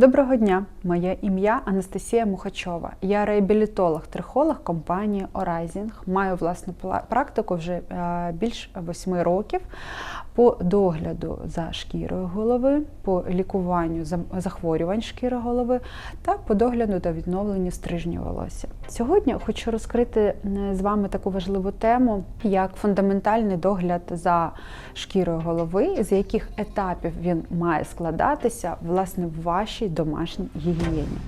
Доброго дня, моє ім'я Анастасія Мухачова. Я реабілітолог-трихолог компанії Horizon. Маю власну практику вже е, більш восьми років по догляду за шкірою голови, по лікуванню захворювань шкіри голови та по догляду та відновленню стрижню волосся. Сьогодні хочу розкрити з вами таку важливу тему, як фундаментальний догляд за шкірою голови, з яких етапів він має складатися власне в вашій домашній гігієні.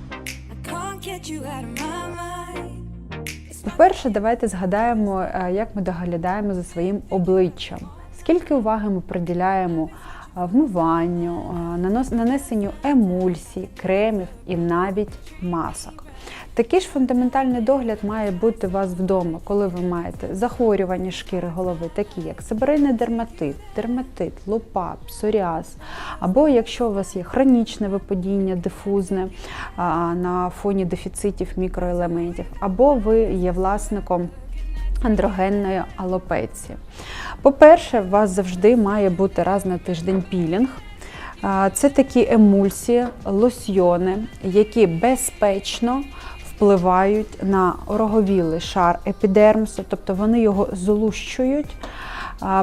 По-перше, давайте згадаємо, е, як ми доглядаємо за своїм обличчям. Скільки уваги ми приділяємо е, вмиванню, е, нанесенню емульсій, кремів і навіть масок. Такий ж фундаментальний догляд має бути у вас вдома, коли ви маєте захворювання шкіри голови, такі як себорейний дерматит, дерматит, лупа, псоріаз, або якщо у вас є хронічне випадіння, дифузне на фоні дефіцитів мікроелементів, або ви є власником андрогенної алопеції. По-перше, у вас завжди має бути раз на тиждень пілінг. Це такі емульсії, лосьйони, які безпечно впливають на роговілий шар епідермісу, тобто вони його злущують,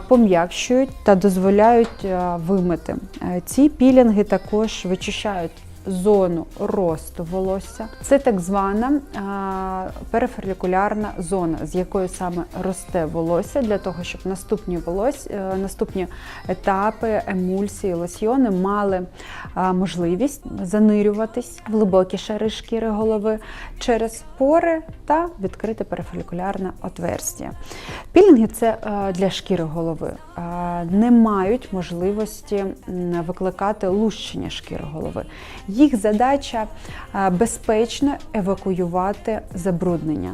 пом'якшують та дозволяють вимити. Е, Ці пілінги також вичищають зону росту волосся. Це так звана периферикулярна зона, з якої саме росте волосся, для того, щоб наступні волос, е, наступні етапи емульсії, лосьйони мали можливість занирюватись в глибокі шари шкіри голови через пори та відкрите периферикулярне отверстя. Пілінги це е, для шкіри голови. Не мають можливості викликати лущення шкіри голови. Їх задача е, безпечно евакуювати забруднення.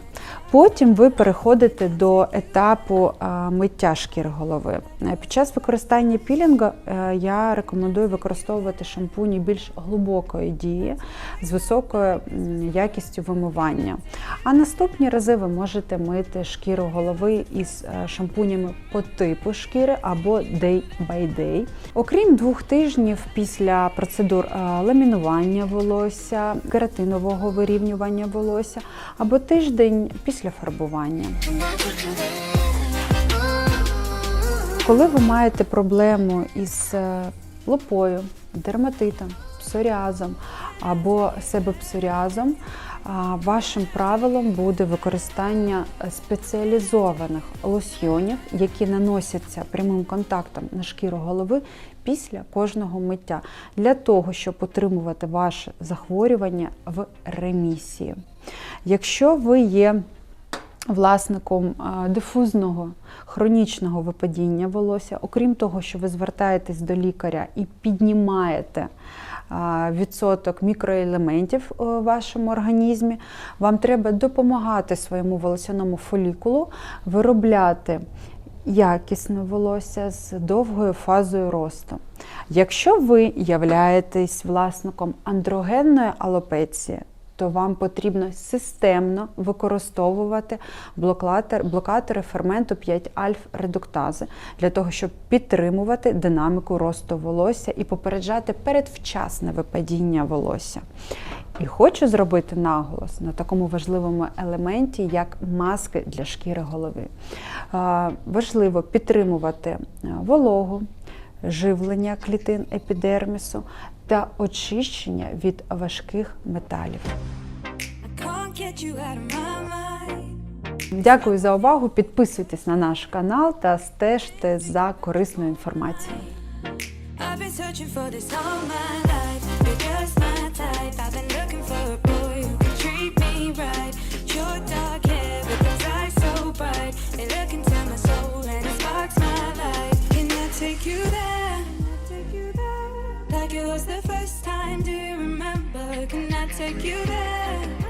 Потім ви переходите до етапу е, миття шкіри голови. Е, Під час використання пілінга е, я рекомендую використовувати шампуні більш глибокої дії з високою якістю вимивання. А наступні рази ви можете мити шкіру голови із шампунями по типу шкіри або day by day. Окрім двох тижнів після процедур е, ламінування волосся, кератинового вирівнювання волосся або тиждень після фарбування. Коли ви маєте проблему із е, лопою, дерматитом, псоріазом або себепсоріазом, а, вашим правилом буде використання спеціалізованих лосьйонів, які наносяться прямим контактом на шкіру голови після кожного миття, для того, щоб утримувати ваше захворювання в ремісії. Якщо ви є власником дифузного хронічного випадіння волосся, окрім того, що ви звертаєтесь до лікаря і піднімаєте відсоток мікроелементів у вашому організмі, вам треба допомагати своєму волосяному фолікулу виробляти якісне волосся з довгою фазою росту. Якщо ви являєтесь власником андрогенної алопеції, то вам потрібно системно використовувати блокатор, блокатори ферменту 5-альф-редуктази для того, щоб підтримувати динаміку росту волосся і попереджати передвчасне випадіння волосся. І хочу зробити наголос на такому важливому елементі, як маски для шкіри голови. Важливо підтримувати е, вологу, живлення клітин епідермісу та очищення від важких металів. Дякую за увагу. Підписуйтесь на наш канал та стежте за корисною інформацією. I've been searching for this all my life. You're just my type. I've been looking for a It was the first time. Do you remember? Can I take you there?